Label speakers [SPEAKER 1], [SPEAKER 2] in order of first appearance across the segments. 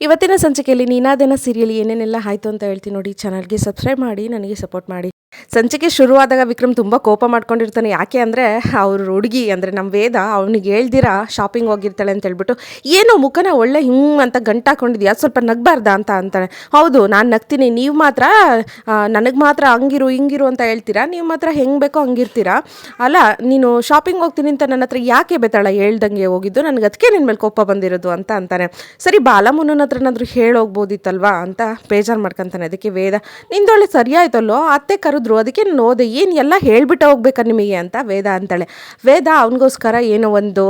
[SPEAKER 1] ಇವತ್ತಿನ ಸಂಚಿಕೆಯಲ್ಲಿ ನೀನಾದನ ಸೀರಿಯಲ್ ಏನೇನೆಲ್ಲ ಆಯಿತು ಅಂತ ಹೇಳ್ತೀನಿ ನೋಡಿ ಚಾನಲ್ಗೆ ಸಬ್ಸ್ಕ್ರೈಬ್ ಮಾಡಿ, ನನಗೆ ಸಪೋರ್ಟ್ ಮಾಡಿ. ಸಂಚಿಕೆ ಶುರುವಾದಾಗ ವಿಕ್ರಮ್ ತುಂಬ ಕೋಪ ಮಾಡ್ಕೊಂಡಿರ್ತಾನೆ. ಯಾಕೆ ಅಂದರೆ ಅವ್ರ ಹುಡುಗಿ, ಅಂದರೆ ನಮ್ಮ ವೇದ ಅವನಿಗೆ ಹೇಳ್ದಿರ ಶಾಪಿಂಗ್ ಹೋಗಿರ್ತಾಳೆ ಅಂತ ಹೇಳ್ಬಿಟ್ಟು, ಏನೋ ಮುಖನ ಒಳ್ಳೆ ಹಿಂಗೆ ಅಂತ ಗಂಟಾಕೊಂಡಿದ್ಯಾ ಸ್ವಲ್ಪ ನಗ್ಬಾರ್ದ ಅಂತ ಅಂತಾನೆ. ಹೌದು, ನಾನು ನಗ್ತೀನಿ. ನೀವು ಮಾತ್ರ ನನಗೆ ಮಾತ್ರ ಹಂಗಿರು, ಹಿಂಗಿರು ಅಂತ ಹೇಳ್ತೀರಾ? ನೀವು ಮಾತ್ರ ಹೆಂಗೆ ಬೇಕೋ ಹಂಗಿರ್ತೀರಾ? ಅಲ್ಲ, ನೀನು ಶಾಪಿಂಗ್ ಹೋಗ್ತೀನಿ ಅಂತ ನನ್ನ ಹತ್ರ ಯಾಕೆ ಬೇತಾಳ ಹೇಳ್ದಂಗೆ ಹೋಗಿದ್ದು? ನನಗೆ ಅದಕ್ಕೆ ನಿನ್ನ ಮೇಲೆ ಕೋಪ ಬಂದಿರೋದು ಅಂತ ಅಂತಾನೆ. ಸರಿ ಬಾಲಮುನ್ನನ ಹತ್ರನಾದ್ರೂ ಹೇಳೋಗ್ಬೋದಿತ್ತಲ್ವಾ? ಅಂತ ಬೇಜಾರು ಮಾಡ್ಕೊಂತಾನೆ. ಅದಕ್ಕೆ ವೇದ ನಿಂದೊಳ್ಳೆ ಸರಿಯಾಯ್ತಲ್ಲೋ ಅತ್ತೆ ಕರೆದ್ರು ಅದಕ್ಕೆ ನೋದೆ, ಏನು ಎಲ್ಲ ಹೇಳ್ಬಿಟ್ಟು ಹೋಗ್ಬೇಕಾ ನಿಮಗೆ ಅಂತ ವೇದ ಅಂತಾಳೆ. ವೇದ ಅವನಿಗೋಸ್ಕರ ಏನೋ ಒಂದು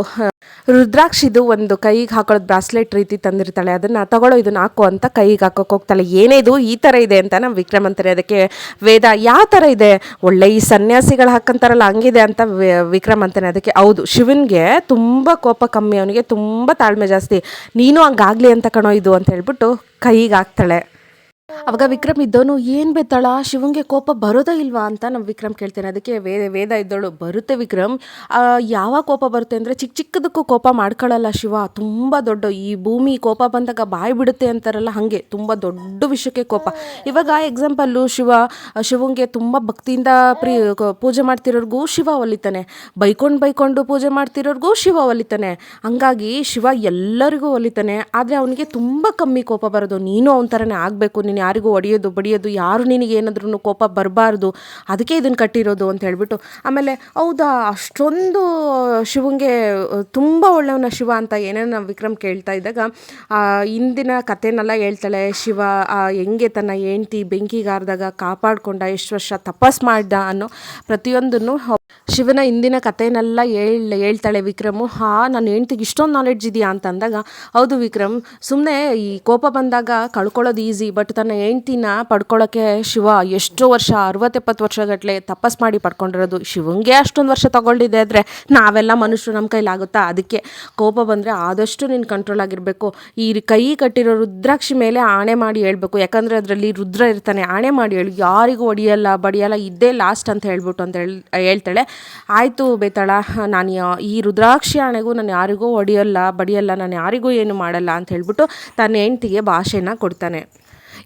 [SPEAKER 1] ರುದ್ರಾಕ್ಷಿದು ಒಂದು ಕೈಗೆ ಹಾಕೊಳ್ಳೋದು ಬ್ರಾಸ್ಲೆಟ್ ರೀತಿ ತಂದಿರ್ತಾಳೆ. ಅದನ್ನು ತಗೊಳ್ಳೋ, ಇದನ್ನು ಹಾಕು ಅಂತ ಕೈಗೆ ಹಾಕೋಕೆ ಹೋಗ್ತಾಳೆ. ಏನೇ ಇದು ಈ ಥರ ಇದೆ ಅಂತ ನಮ್ಮ ವಿಕ್ರಮ್ ಅಂತಾರೆ ಅದಕ್ಕೆ ವೇದ ಯಾವ ಥರ ಇದೆ? ಒಳ್ಳೆ ಈ ಸನ್ಯಾಸಿಗಳು ಹಾಕಂತಾರಲ್ಲ, ಹಂಗಿದೆ ಅಂತ ವಿಕ್ರಮ್ ಅಂತಾನೆ ಅದಕ್ಕೆ, ಹೌದು, ಶಿವನ್ಗೆ ತುಂಬ ಕೋಪ ಕಮ್ಮಿ, ಅವನಿಗೆ ತುಂಬ ತಾಳ್ಮೆ ಜಾಸ್ತಿ. ನೀನು ಹಂಗಾಗಲಿ ಅಂತ ಕಣೋ ಇದು ಅಂತ ಹೇಳ್ಬಿಟ್ಟು ಕೈಗೆ ಹಾಕ್ತಾಳೆ. ಅವಾಗ ವಿಕ್ರಮ್ ಇದ್ದವನು, ಏನು ಬೇತಾಳ ಶಿವಂಗೆ ಕೋಪ ಬರೋದೇ ಇಲ್ವಾ? ಅಂತ ನಮ್ಮ ವಿಕ್ರಮ್ ಕೇಳ್ತೇನೆ. ಅದಕ್ಕೆ ವೇದ ವೇದ ಇದ್ದವಳು, ಬರುತ್ತೆ ವಿಕ್ರಮ್. ಯಾವ ಕೋಪ ಬರುತ್ತೆ ಅಂದರೆ ಚಿಕ್ಕ ಚಿಕ್ಕದಕ್ಕೂ ಕೋಪ ಮಾಡ್ಕೊಳ್ಳಲ್ಲ ಶಿವ. ತುಂಬ ದೊಡ್ಡ, ಈ ಭೂಮಿ ಕೋಪ ಬಂದಾಗ ಬಾಯಿ ಬಿಡುತ್ತೆ ಅಂತಾರಲ್ಲ, ಹಾಗೆ. ತುಂಬ ದೊಡ್ಡ ವಿಷಯಕ್ಕೆ ಕೋಪ. ಇವಾಗ ಎಕ್ಸಾಂಪಲ್ಲು ಶಿವ, ಶಿವಂಗೆ ತುಂಬ ಭಕ್ತಿಯಿಂದ ಪ್ರೀ ಪೂಜೆ ಮಾಡ್ತಿರೋರ್ಗೂ ಶಿವ ಒಲಿತಾನೆ. ಬೈಕೊಂಡು ಬೈಕೊಂಡು ಪೂಜೆ ಮಾಡ್ತಿರೋರ್ಗೂ ಶಿವ ಒಲಿತಾನೆ. ಹಂಗಾಗಿ ಶಿವ ಎಲ್ಲರಿಗೂ ಒಲಿತಾನೆ. ಆದರೆ ಅವನಿಗೆ ತುಂಬ ಕಮ್ಮಿ ಕೋಪ ಬರೋದು. ನೀನು ಅವನ ಥರನೇ ಆಗಬೇಕು ಯಾರಿಗೂ ಹೊಡೆಯೋದು ಬಡಿಯೋದು, ಯಾರು ನಿನಗೆ ಏನಾದ್ರೂ ಕೋಪ ಬರಬಾರ್ದು, ಅದಕ್ಕೆ ಇದನ್ನು ಕಟ್ಟಿರೋದು ಅಂತ ಹೇಳಿಬಿಟ್ಟು ಆಮೇಲೆ ಹೌದಾ, ಅಷ್ಟೊಂದು ಶಿವಂಗೆ ತುಂಬ ಒಳ್ಳೆಯವನ ಶಿವ ಅಂತ ಏನೇನು ವಿಕ್ರಮ್ ಕೇಳ್ತಾ ಇದ್ದಾಗ ಇಂದಿನ ಕಥೆನೆಲ್ಲ ಹೇಳ್ತಾಳೆ, ಶಿವ ಹೆಂಗೆ ತನ್ನ ಹೆಂಡ್ತಿ ಬೆಂಕಿಗಾರ್ದಾಗ ಕಾಪಾಡ್ಕೊಂಡ ಎಷ್ಟು ವರ್ಷ ತಪಸ್ ಮಾಡ್ದ ಅನ್ನೋ ಪ್ರತಿಯೊಂದನ್ನು ಶಿವನ ಇಂದಿನ ಕಥೆನೆಲ್ಲ ಹೇಳ್, ಹೇಳ್ತಾಳೆ ವಿಕ್ರಮು, ಹಾ, ನನ್ನ ಹೆಂಡ್ತಿಗೆ ಇಷ್ಟೊಂದು ನಾಲೆಡ್ಜ್ ಇದೆಯಾ ಅಂತ ಅಂದಾಗ, ಹೌದು ವಿಕ್ರಮ್ ಸುಮ್ಮನೆ ಈ ಕೋಪ ಬಂದಾಗ ಕಳ್ಕೊಳ್ಳೋದು ಈಸಿ ಬಟ್ ಹೆಂಡ್ತಿನ ಪಡ್ಕೊಳ್ಳೋಕ್ಕೆ ಶಿವ ಎಷ್ಟೋ ವರ್ಷ, ಅರವತ್ತೆಪ್ಪತ್ತು ವರ್ಷಗಟ್ಟಲೆ ತಪಸ್ ಮಾಡಿ ಪಡ್ಕೊಂಡಿರೋದು. ಶಿವಂಗೆ ಅಷ್ಟೊಂದು ವರ್ಷ ತಗೊಂಡಿದೆ ಆದರೆ ನಾವೆಲ್ಲ ಮನುಷ್ಯರು ನಮ್ಮ ಕೈಲಾಗುತ್ತಾ ಅದಕ್ಕೆ ಕೋಪ ಬಂದರೆ ಆದಷ್ಟು ನೀನು ಕಂಟ್ರೋಲ್ ಆಗಿರಬೇಕು. ಈ ಕೈ ಕಟ್ಟಿರೋ ರುದ್ರಾಕ್ಷಿ ಮೇಲೆ ಆಣೆ ಮಾಡಿ ಹೇಳಬೇಕು. ಯಾಕಂದರೆ ಅದರಲ್ಲಿ ರುದ್ರ ಇರ್ತಾನೆ. ಆಣೆ ಮಾಡಿ ಹೇಳು. ಯಾರಿಗೂ ಹೊಡಿಯಲ್ಲ ಬಡಿಯಲ್ಲ, ಇದ್ದೇ ಲಾಸ್ಟ್ ಅಂತ ಹೇಳ್ಬಿಟ್ಟು ಅಂತ ಹೇಳಿ, ಹೇಳ್ತಾಳೆ. ಆಯಿತು ಬೇತಾಳ, ನಾನು ಈ ರುದ್ರಾಕ್ಷಿ ಆಣೆಗೂ ನಾನು ಯಾರಿಗೂ ಹೊಡಿಯಲ್ಲ ಬಡಿಯಲ್ಲ, ನಾನು ಯಾರಿಗೂ ಏನು ಮಾಡಲ್ಲ ಅಂತ ಹೇಳ್ಬಿಟ್ಟು ತನ್ನ ಹೆಂಡ್ತಿಗೆ ಭಾಷೆನ ಕೊಡ್ತಾನೆ.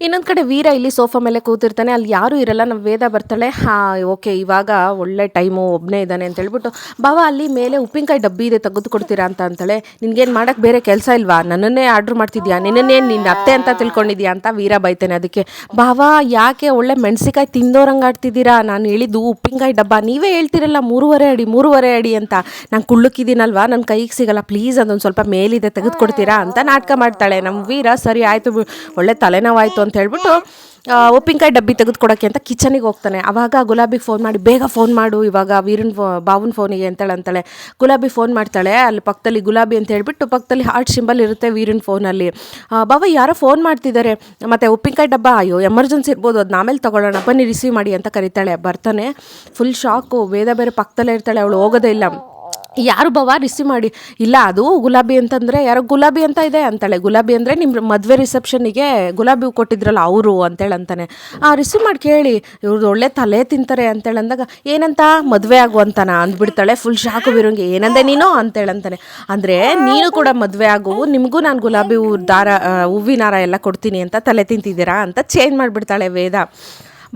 [SPEAKER 1] ಇನ್ನೊಂದು ಕಡೆ ವೀರ ಇಲ್ಲಿ ಸೋಫಾ ಮೇಲೆ ಕೂತಿರ್ತಾನೆ, ಅಲ್ಲಿ ಯಾರೂ ಇರಲ್ಲ ನಮ್ಮ ವೇದ ಬರ್ತಾಳೆ, ಹಾ, ಓಕೆ, ಇವಾಗ ಒಳ್ಳೆ ಟೈಮು ಒಬ್ಬನೇ ಇದ್ದಾನೆ ಅಂತ ಹೇಳ್ಬಿಟ್ಟು, ಬಾವ, ಅಲ್ಲಿ ಮೇಲೆ ಉಪ್ಪಿನಕಾಯಿ ಡಬ್ಬಿ ಇದೆ, ತೆಗೆದು ಕೊಡ್ತೀರಾ ಅಂತ ಅಂತಾಳೆ, ನಿನ್ಗೇನು ಮಾಡೋಕ್ಕೆ ಬೇರೆ ಕೆಲಸ ಇಲ್ವಾ? ನನ್ನನ್ನೇ ಆರ್ಡ್ರ್ ಮಾಡ್ತಿದ್ಯಾ? ನಿನ್ನನ್ನೇ ನಿನ್ನ ಅತ್ತೆ ಅಂತ ತಿಳ್ಕೊಂಡಿದ್ಯಾ? ಅಂತ ವೀರ ಬೈತಾನೆ ಅದಕ್ಕೆ, ಬಾವ, ಯಾಕೆ ಒಳ್ಳೆ ಮೆಣಸಿಕಾಯಿ ತಿಂದೋರಂಗೆ ಆಡ್ತಿದ್ದೀರಾ? ನಾನು ಹೇಳಿದ್ದು ಉಪ್ಪಿನಕಾಯಿ ಡಬ್ಬ, ನೀವೇ ಹೇಳ್ತಿರಲ್ಲ, ಮೂರುವರೆ ಅಡಿ ಮೂರುವರೆ ಅಡಿ ಅಂತ. ನಾನು ಕುಳ್ಳಕ್ಕಿದ್ದೀನಲ್ವಾ? ನನ್ನ ಕೈಗೆ ಸಿಗಲ್ಲ, ಪ್ಲೀಸ್ ಅದೊಂದು ಸ್ವಲ್ಪ ಮೇಲಿದೆ ತೆಗೆದುಕೊಡ್ತೀರಾ ಅಂತ ನಾಟಕ ಮಾಡ್ತಾಳೆ. ನಮ್ಮ ವೀರ, ಸರಿ, ಆಯಿತು ಒಳ್ಳೆ ತಲೆನೋವಾಯಿತು ಅಂತ ಹೇಳ್ಬಿಟ್ಟು ಉಪ್ಪಿನಕಾಯಿ ಡಬ್ಬಿ ತೆಗೆದುಕೊಡೋಕ್ಕೆ ಅಂತ ಕಿಚನಿಗೆ ಹೋಗ್ತಾನೆ. ಅವಾಗ ಗುಲಾಬಿಗೆ ಫೋನ್ ಮಾಡಿ, ಬೇಗ ಫೋನ್ ಮಾಡು, ಇವಾಗ ವೀರನ್ ಫೋ, ಬಾವನ ಫೋನಿಗೆ ಅಂತೇಳಿ ಅಂತಾಳೆ. ಗುಲಾಬಿ ಫೋನ್ ಮಾಡ್ತಾಳೆ, ಅಲ್ಲಿ ಪಕ್ಕದಲ್ಲಿ ಗುಲಾಬಿ ಅಂತ ಹೇಳ್ಬಿಟ್ಟು ಪಕ್ಕದಲ್ಲಿ ಹಾರ್ಟ್ ಸಿಂಬಲ್ ಇರುತ್ತೆ ವೀರನ್ ಫೋನಲ್ಲಿ ಬಾಬಾ ಯಾರೋ ಫೋನ್ ಮಾಡ್ತಿದ್ದಾರೆ. ಮತ್ತು ಉಪ್ಪಿನಕಾಯಿ ಡಬ್ಬ, ಅಯ್ಯೋ ಎಮರ್ಜೆನ್ಸಿ ಇರ್ಬೋದು ಅದು ನಾಮೇಲೆ ತಗೊಳ್ಳೋಣ, ಬನ್ನಿ ರಿಸೀವ್ ಮಾಡಿ ಅಂತ ಕರಿತಾಳೆ. ಬರ್ತಾನೆ ಫುಲ್ ಶಾಕು ವೇದ ಬೇರೆ ಪಕ್ಕದಲ್ಲೇ ಇರ್ತಾಳೆ, ಅವಳು ಹೋಗೋದೇ ಇಲ್ಲ. ಯಾರು ಬವ ರಿಸೀವ್ ಮಾಡಿ, ಇಲ್ಲ ಅದು ಗುಲಾಬಿ ಅಂತಂದರೆ ಯಾರೋ ಗುಲಾಬಿ ಅಂತ ಇದೆ ಅಂತಾಳೆ. ಗುಲಾಬಿ ಅಂದರೆ ನಿಮ್ಮ ಮದುವೆ ರಿಸೆಪ್ಷನಿಗೆ ಗುಲಾಬಿ ಕೊಟ್ಟಿದ್ರಲ್ಲ ಅವರು ಅಂತೇಳಿ ಅಂತಾನೆ ಆ, ರಿಸೀವ್ ಮಾಡಿ ಕೇಳಿ ಇವ್ರದ್ದು ಒಳ್ಳೆ ತಲೆ ತಿಂತಾರೆ ಅಂತೇಳಿ ಅಂದಾಗ ಏನಂತ ಮದುವೆ ಆಗು ಅಂತಾನ ಅಂದ್ಬಿಡ್ತಾಳೆ ಫುಲ್ ಶಾಕ್ ಬಿರೋಂಗೆ, ಏನಂದೆ ನೀನು ಅಂತೇಳಿ ಅಂತಾನೆ ಅಂದರೆ ನೀನು ಕೂಡ ಮದುವೆ ಆಗು, ನಿಮಗೂ ನಾನು ಗುಲಾಬಿ ಹೂ ದಾರ ಹೂವಿನಾರ ಎಲ್ಲ ಕೊಡ್ತೀನಿ ಅಂತ ತಲೆ ತಿಂತಿದ್ದೀರಾ ಅಂತ ಚೇಂಜ್ ಮಾಡಿಬಿಡ್ತಾಳೆ ವೇದ.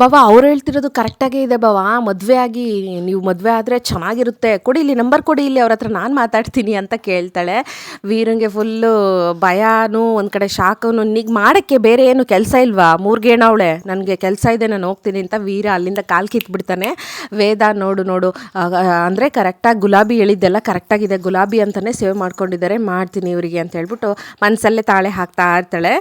[SPEAKER 1] ಬಾಬಾ, ಅವ್ರು ಹೇಳ್ತಿರೋದು ಕರೆಕ್ಟಾಗೇ ಇದೆ ಬಾವ ಮದುವೆ ಆಗಿ ನೀವು ಮದುವೆ ಆದರೆ ಚೆನ್ನಾಗಿರುತ್ತೆ, ಕೊಡಿ ಇಲ್ಲಿ, ನಂಬರ್ ಕೊಡಿ ಇಲ್ಲಿ ಅವ್ರ ಹತ್ರ ನಾನು ಮಾತಾಡ್ತೀನಿ ಅಂತ ಕೇಳ್ತಾಳೆ. ವೀರಂಗೆ ಫುಲ್ಲು ಭಯನೂ, ಒಂದು ಕಡೆ ಶಾಖನು ನಿಗ್ ಮಾಡೋಕ್ಕೆ ಬೇರೆ ಏನು ಕೆಲಸ ಇಲ್ವಾ? ಮೂರ್ಗೇಣವಳೆ ನನಗೆ ಕೆಲಸ ಇದೆ, ನಾನು ಹೋಗ್ತೀನಿ ಅಂತ ವೀರ ಅಲ್ಲಿಂದ ಕಾಲು ಕಿತ್ಬಿಡ್ತಾನೆ. ವೇದ, ನೋಡು ನೋಡು ಅಂದರೆ ಕರೆಕ್ಟಾಗಿ ಗುಲಾಬಿ ಹೇಳಿದ್ದೆಲ್ಲ ಕರೆಕ್ಟಾಗಿದೆ, ಗುಲಾಬಿ ಅಂತಲೇ ಸೇವ್ ಮಾಡ್ಕೊಂಡಿದ್ದಾರೆ, ಮಾಡ್ತೀನಿ ಇವರಿಗೆ ಅಂತ ಹೇಳ್ಬಿಟ್ಟು ಮನಸ್ಸಲ್ಲೇ ತಾಳೆ ಹಾಕ್ತಾ ಇರ್ತಾಳೆ.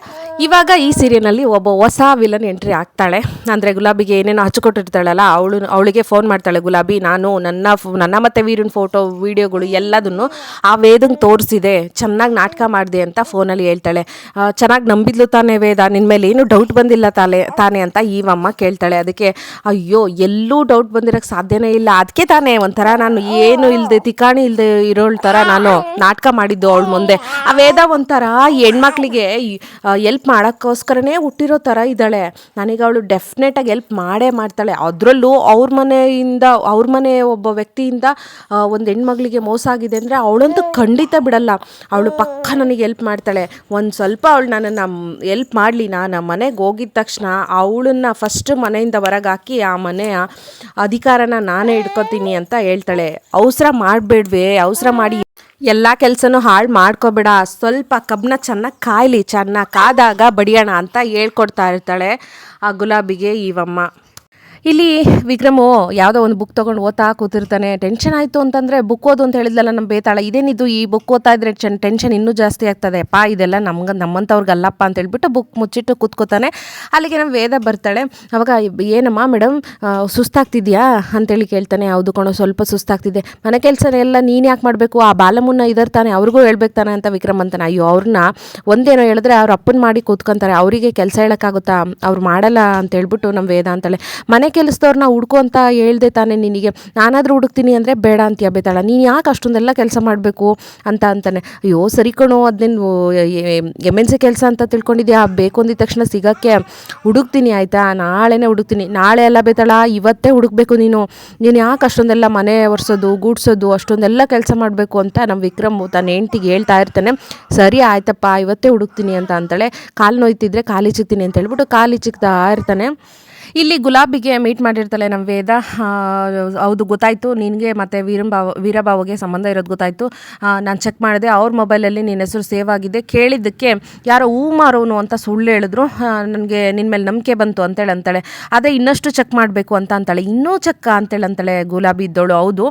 [SPEAKER 1] ಇವಾಗ ಈ ಸೀರಿಯಲ್ನಲ್ಲಿ ಒಬ್ಬ ಹೊಸ ವಿಲನ್ ಎಂಟ್ರಿ ಆಗ್ತಾಳೆ. ಅಂದರೆ ಗುಲಾಬಿಗೆ ಏನೇನೋ ಹಚ್ಚಿಕೊಟ್ಟಿರ್ತಾಳಲ್ಲ ಅವಳು, ಅವಳಿಗೆ ಫೋನ್ ಮಾಡ್ತಾಳೆ, ಗುಲಾಬಿ, ನಾನು ನನ್ನ ನನ್ನ ಮತ್ತು ವೀರನ ಫೋಟೋ ವೀಡಿಯೋಗಳು ಎಲ್ಲದನ್ನು ಆ ವೇದಂಗೆ ತೋರಿಸಿದೆ. ಚೆನ್ನಾಗಿ ನಾಟಕ ಮಾಡಿದೆ ಅಂತ ಫೋನಲ್ಲಿ ಹೇಳ್ತಾಳೆ. ಚೆನ್ನಾಗಿ ನಂಬಿದ್ಲು ತಾನೇ ವೇದ? ನಿನ್ನ ಮೇಲೆ ಏನು ಡೌಟ್ ಬಂದಿಲ್ಲ ತಾಲೆ, ತಾನೇ ಅಂತ ಈವಮ್ಮ ಕೇಳ್ತಾಳೆ. ಅದಕ್ಕೆ, ಅಯ್ಯೋ, ಎಲ್ಲೂ ಡೌಟ್ ಬಂದಿರೋಕ್ಕೆ ಸಾಧ್ಯನೇ ಇಲ್ಲ. ಅದಕ್ಕೆ ತಾನೇ ಒಂಥರ ನಾನು ಏನು ಇಲ್ಲದೆ ತಿಕಾಣಿ ಇಲ್ಲದೆ ಇರೋಳ್ ಥರ ನಾನು ನಾಟಕ ಮಾಡಿದ್ದು ಅವಳ ಮುಂದೆ. ಆ ವೇದ ಒಂಥರ ಹೆಣ್ಮಕ್ಳಿಗೆ ಎಲ್ಪ್ ಮಾಡೋಕ್ಕೋಸ್ಕರನೇ ಹುಟ್ಟಿರೋ ಥರ ಇದ್ದಾಳೆ. ನನಗೆ ಅವಳು ಡೆಫಿನೆಟಾಗಿ ಎಲ್ಪ್ ಮಾಡೇ ಮಾಡ್ತಾಳೆ. ಅದರಲ್ಲೂ ಅವ್ರ ಮನೆಯಿಂದ, ಅವ್ರ ಮನೆ ಒಬ್ಬ ವ್ಯಕ್ತಿಯಿಂದ ಒಂದು ಹೆಣ್ಮಗಳಿಗೆ ಮೋಸ ಆಗಿದೆ ಅಂದರೆ ಅವಳಂತೂ ಖಂಡಿತ ಬಿಡಲ್ಲ. ಅವಳು ಪಕ್ಕ ನನಗೆ ಎಲ್ಪ್ ಮಾಡ್ತಾಳೆ. ಒಂದು ಸ್ವಲ್ಪ ಅವಳು ನನ್ನನ್ನು ಎಲ್ಪ್ ಮಾಡಲಿ ನಾನು ಮನೆಗೆ ಹೋಗಿದ ತಕ್ಷಣ ಅವಳನ್ನ ಫಸ್ಟ್ ಮನೆಯಿಂದ ಹೊರಗಾಕಿ ಆ ಮನೆಯ ಅಧಿಕಾರನ ನಾನೇ ಇಟ್ಕೋತೀನಿ ಅಂತ ಹೇಳ್ತಾಳೆ. ಅವಸರ ಮಾಡಬೇಡ್ವೆ? ಅವಸರ ಮಾಡಿ ಎಲ್ಲ ಕೆಲಸನೂ ಹಾಳು ಮಾಡ್ಕೋಬೇಡ. ಸ್ವಲ್ಪ ಕಬ್ಬನ್ನ ಚೆನ್ನಾಗಿ ಕಾಯಲಿ, ಚೆನ್ನಾಗಿ ಕಾದಾಗ ಬಡಿಯೋಣ ಅಂತ ಹೇಳ್ಕೊಡ್ತಾ ಇರ್ತಾಳೆ ಆ ಗುಲಾಬಿಗೆ ಇವಮ್ಮ ಇಲ್ಲಿ ವಿಕ್ರಮು ಯಾವುದೋ ಒಂದು ಬುಕ್ ತೊಗೊಂಡು ಓದ್ತಾ ಕೂತಿರ್ತಾನೆ. ಟೆನ್ಷನ್ ಆಯಿತು ಅಂತಂದರೆ ಬುಕ್ ಓದು ಅಂತ ಹೇಳಿದ್ಲಲ್ಲ ನಮ್ಮ ಬೇತಾಳ, ಇದೇನಿದು ಈ ಬುಕ್ ಓದ್ತಾ ಇದ್ರೆ ಚೆನ್ ಟೆನ್ಷನ್ ಇನ್ನೂ ಜಾಸ್ತಿ ಆಗ್ತದೆ. ಪಾ, ಇದೆಲ್ಲ ನಮ್ಗೆ ನಮ್ಮಂಥವ್ರಿಗಲ್ಲಪ್ಪ ಅಂತ ಹೇಳ್ಬಿಟ್ಟು ಬುಕ್ ಮುಚ್ಚಿಟ್ಟು ಕೂತ್ಕೋತಾನೆ. ಅಲ್ಲಿಗೆ ನಮ್ಮ ವೇದ ಬರ್ತಾಳೆ. ಅವಾಗ, ಏನಮ್ಮ ಮೇಡಮ್ ಸುಸ್ತಾಗ್ತಿದ್ಯಾ? ಅಂತೇಳಿ ಕೇಳ್ತಾನೆ. ಯಾವುದು ಕಣೋ, ಸ್ವಲ್ಪ ಸುಸ್ತಾಗ್ತಿದೆ. ಮನೆ ಕೆಲಸ ಎಲ್ಲ ನೀನು ಯಾಕೆ ಮಾಡಬೇಕು? ಆ ಬಾಲಮುನ್ನ ಇದರ್ತಾನೆ ಅವ್ರಿಗೂ ಹೇಳ್ಬೇಕು ತಾನೆ ಅಂತ ವಿಕ್ರಮ್ ಅಂತಾನೆ. ಅಯ್ಯೋ ಅವ್ರನ್ನ ಒಂದೇನೋ ಹೇಳಿದ್ರೆ ಅವ್ರ ಅಪ್ಪನ ಮಾಡಿ ಕೂತ್ಕೊಂತಾರೆ. ಅವರಿಗೆ ಕೆಲಸ ಹೇಳೋಕ್ಕಾಗುತ್ತಾ? ಅವ್ರು ಮಾಡಲ್ಲ ಅಂತ ಹೇಳ್ಬಿಟ್ಟು ನಮ್ಮ ವೇದ ಅಂತಾಳೆ. ಮನೆ ಕೆಲಸದವ್ರನ್ನ ಹುಡ್ಕು ಅಂತ ಹೇಳ್ದೆ ತಾನೆ ನಿನಗೆ. ನಾನಾದರೂ ಹುಡುಕ್ತೀನಿ ಅಂದರೆ ಬೇಡ ಅಂತೀಯ ಬೇತಾಳ. ನೀನು ಯಾಕೆ ಅಷ್ಟೊಂದೆಲ್ಲ ಕೆಲಸ ಮಾಡಬೇಕು ಅಂತ ಅಂತಾನೆ. ಅಯ್ಯೋ ಸರಿ ಕಣೋ ಅದನ್ನೇನು ಎಂ ಎನ್ ಸಿ ಕೆಲಸ ಅಂತ ತಿಳ್ಕೊಂಡಿದ್ಯಾ? ಬೇಕು ಅಂದಿದ ತಕ್ಷಣ ಸಿಗೋಕ್ಕೆ. ಹುಡುಕ್ತೀನಿ ಆಯಿತಾ? ನಾಳೆನೇ ಹುಡುಕ್ತೀನಿ. ನಾಳೆ ಎಲ್ಲ ಬೇತಾಳ, ಇವತ್ತೇ ಹುಡುಕ್ಬೇಕು ನೀನು. ನೀನು ಯಾಕೆ ಅಷ್ಟೊಂದೆಲ್ಲ ಮನೆ ಒರೆಸೋದು, ಗೂಡ್ಸೋದು, ಅಷ್ಟೊಂದೆಲ್ಲ ಕೆಲಸ ಮಾಡಬೇಕು ಅಂತ ನಮ್ಮ ವಿಕ್ರಮ್ ತನ್ನ ಹೆಂಡ್ತಿಗೆ ಹೇಳ್ತಾ ಇರ್ತಾನೆ. ಸರಿ ಆಯ್ತಪ್ಪ, ಇವತ್ತೇ ಹುಡುಕ್ತೀನಿ ಅಂತ ಅಂತಾಳೆ. ಕಾಲು ನೋಯ್ತಿದ್ರೆ ಕಾಲಿ ಚಿಕ್ತೀನಿ ಅಂತ ಹೇಳ್ಬಿಟ್ಟು ಕಾಲಿ ಚಿಕ್ತಾ ಇರ್ತಾನೆ. ಇಲ್ಲಿ ಗುಲಾಬಿಗೆ ಮೀಟ್ ಮಾಡಿರ್ತಾಳೆ ನಮ್ಮ ವೇದ. ಹೌದು, ಗೊತ್ತಾಯಿತು. ನಿನಗೆ ಮತ್ತು ವೀರಂಬಾವ ವೀರಭಾವಗೆ ಸಂಬಂಧ ಇರೋದು ಗೊತ್ತಾಯ್ತು. ನಾನು ಚೆಕ್ ಮಾಡಿದೆ. ಅವ್ರ ಮೊಬೈಲಲ್ಲಿ ನಿನ್ನ ಹೆಸರು ಸೇವ್ ಆಗಿದೆ. ಕೇಳಿದ್ದಕ್ಕೆ ಯಾರೋ ಹೂ ಮಾರೋನು ಅಂತ ಸುಳ್ಳು ಹೇಳಿದ್ರು. ನನಗೆ ನಿನ್ನ ಮೇಲೆ ನಂಬಿಕೆ ಬಂತು ಅಂತೇಳಿ ಅಂತಾಳೆ. ಅದೇ ಇನ್ನಷ್ಟು ಚೆಕ್ ಮಾಡಬೇಕು ಅಂತ ಅಂತಾಳೆ. ಇನ್ನೂ ಚೆಕ್ ಅಂತೇಳಿ ಅಂತಾಳೆ ಗುಲಾಬಿ ಇದ್ದೋಳು ಹೌದು.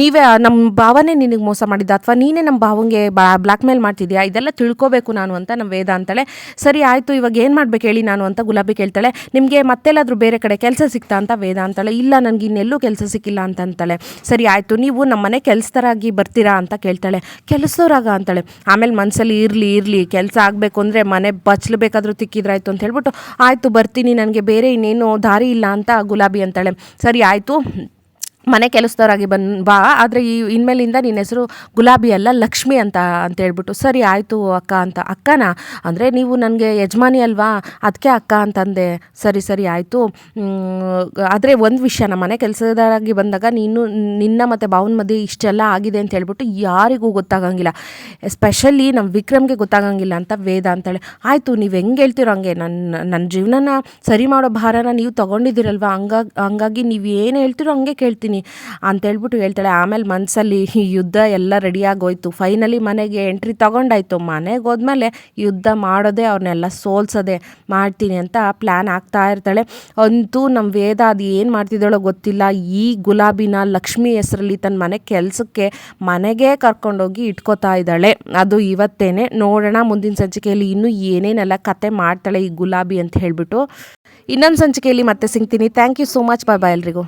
[SPEAKER 1] ನೀವೇ ನಮ್ಮ ಭಾವನೆ ನಿನಗೆ ಮೋಸ ಮಾಡಿದ್ದ ಅಥವಾ ನೀನೇ ನಮ್ಮ ಭಾವಂಗೆ ಬಾ ಬ್ಲ್ಯಾಕ್ ಮೇಲ್ ಮಾಡ್ತಿದ್ಯಾ? ಇದೆಲ್ಲ ತಿಳ್ಕೋಬೇಕು ನಾನು ಅಂತ ನಮ್ಮ ವೇದ ಅಂತಾಳೆ. ಸರಿ, ಆಯಿತು. ಇವಾಗ ಏನು ಮಾಡ್ಬೇಕು ಹೇಳಿ ನಾನು ಅಂತ ಗುಲಾಬಿ ಕೇಳ್ತಾಳೆ. ನಿಮಗೆ ಮತ್ತೆಲ್ಲಾದರೂ ಬೇರೆ ಕಡೆ ಕೆಲಸ ಸಿಗ್ತಾ ಅಂತ ವೇದ ಅಂತಾಳೆ. ಇಲ್ಲ, ನನಗೆ ಇನ್ನೆಲ್ಲೂ ಕೆಲಸ ಸಿಕ್ಕಿಲ್ಲ ಅಂತ ಅಂತಾಳೆ ಸರಿ, ಆಯಿತು, ನೀವು ನಮ್ಮ ಮನೆ ಕೆಲಸದರಾಗಿ ಬರ್ತೀರಾ ಅಂತ ಕೇಳ್ತಾಳೆ. ಕೆಲಸದವ್ರಾಗ ಅಂತಾಳೆ. ಆಮೇಲೆ ಮನಸ್ಸಲ್ಲಿ ಇರಲಿ ಇರಲಿ, ಕೆಲಸ ಆಗಬೇಕು ಅಂದರೆ ಮನೆ ಬಚ್ಚಲು ಬೇಕಾದರೂ ತಿಕ್ಕಿದ್ರಾಯ್ತು ಅಂತ ಹೇಳ್ಬಿಟ್ಟು, ಆಯಿತು, ಬರ್ತೀನಿ, ನನಗೆ ಬೇರೆ ಇನ್ನೇನು ದಾರಿ ಇಲ್ಲ ಅಂತ ಗುಲಾಬಿ ಅಂತಾಳೆ. ಸರಿ, ಆಯಿತು. ಮನೆ ಕೆಲಸದವರಾಗಿ ಬನ್ ಬಾ, ಆದರೆ ಈ ಇನ್ಮೇಲಿಂದ ನಿನ್ನ ಹೆಸರು ಗುಲಾಬಿ ಅಲ್ಲ, ಲಕ್ಷ್ಮಿ ಅಂತ ಅಂತ ಹೇಳ್ಬಿಟ್ಟು, ಸರಿ ಆಯಿತು ಅಕ್ಕ, ಅಂತ, ಅಕ್ಕನ? ಅಂದರೆ ನೀವು ನನಗೆ ಯಜಮಾನಿ ಅಲ್ವಾ? ಅದಕ್ಕೆ ಅಕ್ಕ ಅಂತಂದೆ, ಸರಿ ಸರಿ ಆಯಿತು. ಆದರೆ ಒಂದು ವಿಷಯ, ನಮ್ಮ ಮನೆ ಕೆಲಸದವರಾಗಿ ಬಂದಾಗ ನೀನು, ನಿನ್ನ ಮತ್ತು ಭಾವನ ಮಧ್ಯೆ ಇಷ್ಟೆಲ್ಲ ಆಗಿದೆ ಅಂತ ಹೇಳ್ಬಿಟ್ಟು ಯಾರಿಗೂ ಗೊತ್ತಾಗಂಗಿಲ್ಲ. ಎಸ್ಪೆಷಲಿ ನಮ್ಮ ವಿಕ್ರಮ್ಗೆ ಗೊತ್ತಾಗಂಗಿಲ್ಲ ಅಂತ ವೇದ ಅಂತೇಳಿ ಆಯಿತು, ನೀವು ಹೆಂಗೆ ಹೇಳ್ತೀರೋ ಹಂಗೆ ನನ್ನ ನನ್ನ ಜೀವನನ ಸರಿ ಮಾಡೋ ಭಾರನ ನೀವು ತೊಗೊಂಡಿದ್ದೀರಲ್ವ? ಹಂಗಾಗಿ ಹಂಗಾಗಿ ನೀವು ಏನು ಹೇಳ್ತೀರೋ ಹಂಗೆ ಕೇಳ್ತೀನಿ. ಅಂತ ಹೇಳ್ಬಿಟ್ಟು ಹೇಳ್ತಾಳೆ. ಆಮೇಲೆ ಮನಸ್ಸಲ್ಲಿ ಯುದ್ಧ ಎಲ್ಲ ರೆಡಿಯಾಗೋಯ್ತು ಫೈನಲಿ ಮನೆಗೆ ಎಂಟ್ರಿ ತೊಗೊಂಡಾಯ್ತು. ಮನೆಗೆ ಹೋದ್ಮೇಲೆ ಯುದ್ಧ ಮಾಡೋದೇ ಅವ್ರನ್ನೆಲ್ಲ ಸೋಲ್ಸೋದೆ ಮಾಡ್ತೀನಿ ಅಂತ ಪ್ಲ್ಯಾನ್ ಆಗ್ತಾ ಇರ್ತಾಳೆ. ಅಂತೂ ನಮ್ಮ ವೇದ ಅದು ಏನು ಮಾಡ್ತಿದ್ದಾಳೋ ಗೊತ್ತಿಲ್ಲ. ಈ ಗುಲಾಬಿನ ಲಕ್ಷ್ಮಿ ಹೆಸರಲ್ಲಿ ತನ್ನ ಮನೆ ಕೆಲಸಕ್ಕೆ ಮನೆಗೆ ಕರ್ಕೊಂಡೋಗಿ ಇಟ್ಕೋತಾ ಇದ್ದಾಳೆ. ಅದು ಇವತ್ತೇನೆ. ನೋಡೋಣ ಮುಂದಿನ ಸಂಚಿಕೆಯಲ್ಲಿ ಇನ್ನೂ ಏನೇನೆಲ್ಲ ಕತೆ ಮಾಡ್ತಾಳೆ ಈ ಗುಲಾಬಿ ಅಂತ ಹೇಳ್ಬಿಟ್ಟು. ಇನ್ನೊಂದು ಸಂಚಿಕೆಯಲ್ಲಿ ಮತ್ತೆ ಸಿಗ್ತೀನಿ. Thank you so much bye bye ಎಲ್ರಿಗೂ.